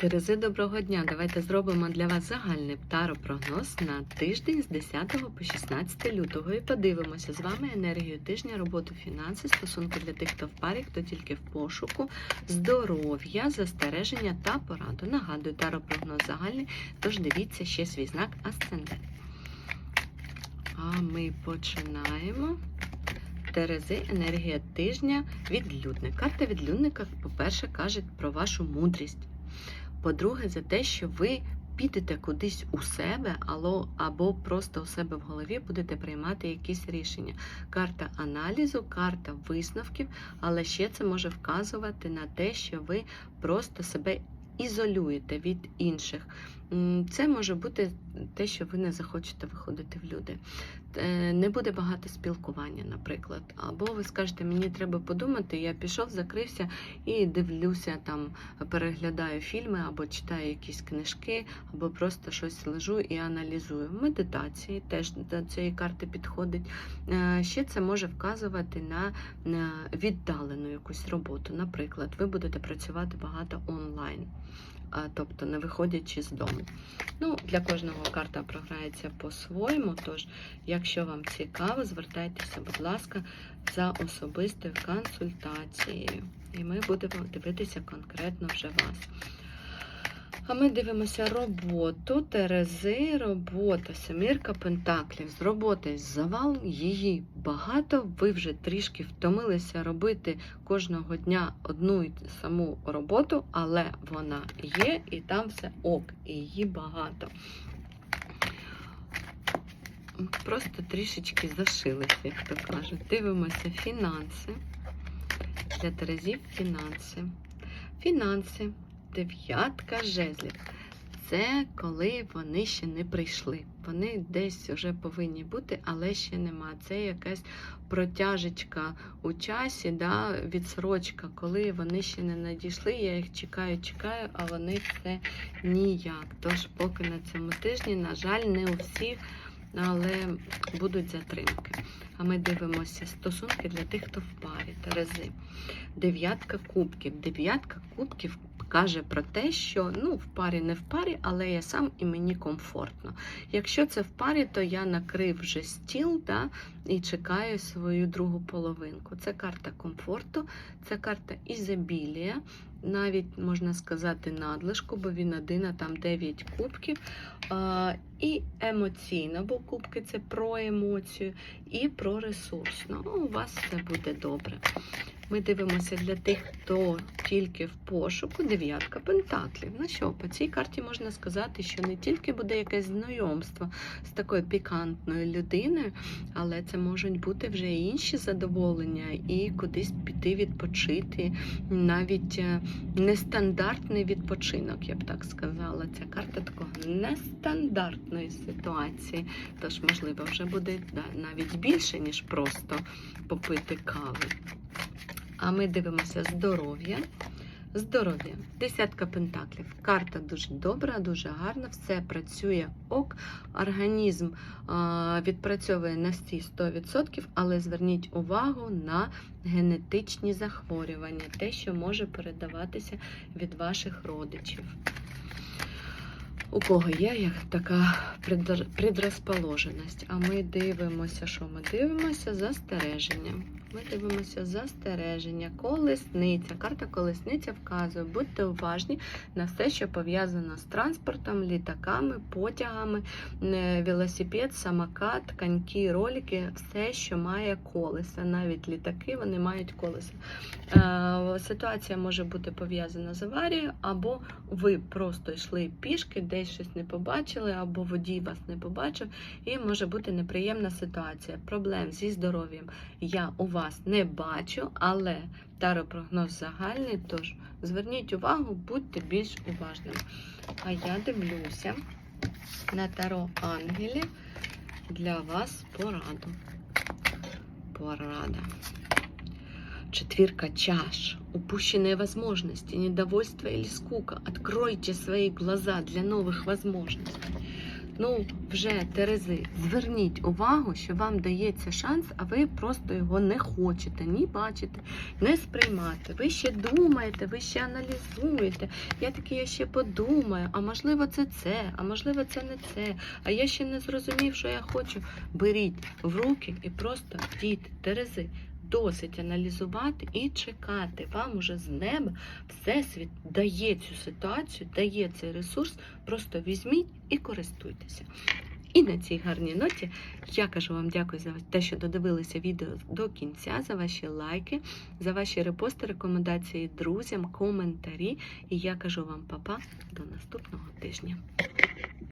Терези, доброго дня! Давайте зробимо для вас загальний таропрогноз на тиждень з 10 по 16 лютого і подивимося з вами енергію тижня, роботу, фінанси, стосунки для тих, хто в парі, хто тільки в пошуку, здоров'я, застереження та пораду. Нагадую, таропрогноз загальний, тож дивіться ще свій знак асцендент. А ми починаємо. Терези, енергія тижня, відлюдник. Карта відлюдника, по-перше, каже про вашу мудрість. По-друге, за те, що ви підете кудись у себе, або просто у себе в голові будете приймати якісь рішення. Карта аналізу, карта висновків, але ще це може вказувати на те, що ви просто себе ізолюєте від інших. Це може бути те, що ви не захочете виходити в люди. Е, Не буде багато спілкування, наприклад. Або ви скажете, мені треба подумати, я пішов, закрився і дивлюся там, переглядаю фільми або читаю якісь книжки, або просто щось лежу і аналізую. Медитації теж до цієї карти підходить. Е, Ще це може вказувати на віддалену якусь роботу. Наприклад, ви будете працювати багато онлайн. Тобто не виходячи з дому. Ну, Для кожного карта програється по-своєму. Тож, якщо вам цікаво, звертайтеся, будь ласка, за особистою консультацією. І ми будемо дивитися конкретно вже вас. А ми дивимося роботу, Терези, робота, семірка пентаклів. З роботи завал, її багато. Ви вже трішки втомилися робити кожного дня одну й саму роботу, але вона є і там все ок, і її багато. Просто трішечки зашилися, як то кажуть. Дивимося фінанси. Для Терезів фінанси. Фінанси. Дев'ятка жезлів. Це коли вони ще не прийшли. Вони десь вже повинні бути, але ще нема. Це якась протяжечка у часі, да, відсрочка, коли вони ще не надійшли. Я їх чекаю, чекаю, а вони все ніяк. Тож, поки на цьому тижні, на жаль, не у всіх, але будуть затримки. А ми дивимося стосунки для тих, хто в парі, Терези. Дев'ятка кубків. Дев'ятка кубків каже про те, що ну, в парі не в парі, але я сам і мені комфортно. Якщо це в парі, то я накрив вже стіл да, і чекаю свою другу половинку. Це карта комфорту, це карта ізобілія, навіть можна сказати надлишку, бо він один, а там 9 кубків. А, і емоційно, бо кубки це про емоцію і про ресурсно. Ну, у вас все буде добре. Ми дивимося для тих, хто тільки в пошуку, дев'ятка пентаклів. Ну що, по цій карті можна сказати, що не тільки буде якесь знайомство з такою пікантною людиною, але це можуть бути вже інші задоволення, і кудись піти відпочити, навіть е, нестандартний відпочинок, я б так сказала. Ця карта такого нестандартної ситуації. Тож, можливо, вже буде навіть більше, ніж просто попити кави. А ми дивимося здоров'я. Здоров'я. Десятка пентаклів. Карта дуже добра, дуже гарна, все працює ок. Організм відпрацьовує на всі 100%, але зверніть увагу на генетичні захворювання, те, що може передаватися від ваших родичів. У кого є як така предрозположеність. А ми дивимося, що ми дивимося? Застереження. Ми дивимося застереження, колесниця. Карта колесниця вказує, будьте уважні на все, що пов'язано з транспортом, літаками, потягами, е, велосипед, самокат, коньки, ролики, все, що має колеса. Навіть літаки вони мають колеса. Е, Ситуація може бути пов'язана з аварією, або ви просто йшли пішки, десь щось не побачили, або водій вас не побачив, і може бути неприємна ситуація. Проблем зі здоров'ям я у вас не бачу, але таропрогноз загальний, тож зверніть увагу, будьте більш уважними. А я дивлюся на таро ангелів для вас пораду. Порада. Четверка чаш. Упущенные возможности, недовольство или скука. Откройте свои глаза для новых возможностей. Ну, вже Терези, зверніть увагу, що вам дається шанс, а ви просто його не хочете ні бачити, не сприймати. Ви ще думаєте, ви ще аналізуєте. Я таки я ще подумаю, а можливо, це це, а можливо, це не це. А я ще не зрозумів, що я хочу. Беріть в руки і просто дійте, Терези. Досить аналізувати і чекати. Вам уже з неба Всесвіт дає цю ситуацію, дає цей ресурс. Просто візьміть і користуйтеся. І на цій гарній ноті я кажу вам дякую за те, що додивилися відео до кінця, за ваші лайки, за ваші репости, рекомендації друзям, коментарі. І я кажу вам па-па до наступного тижня.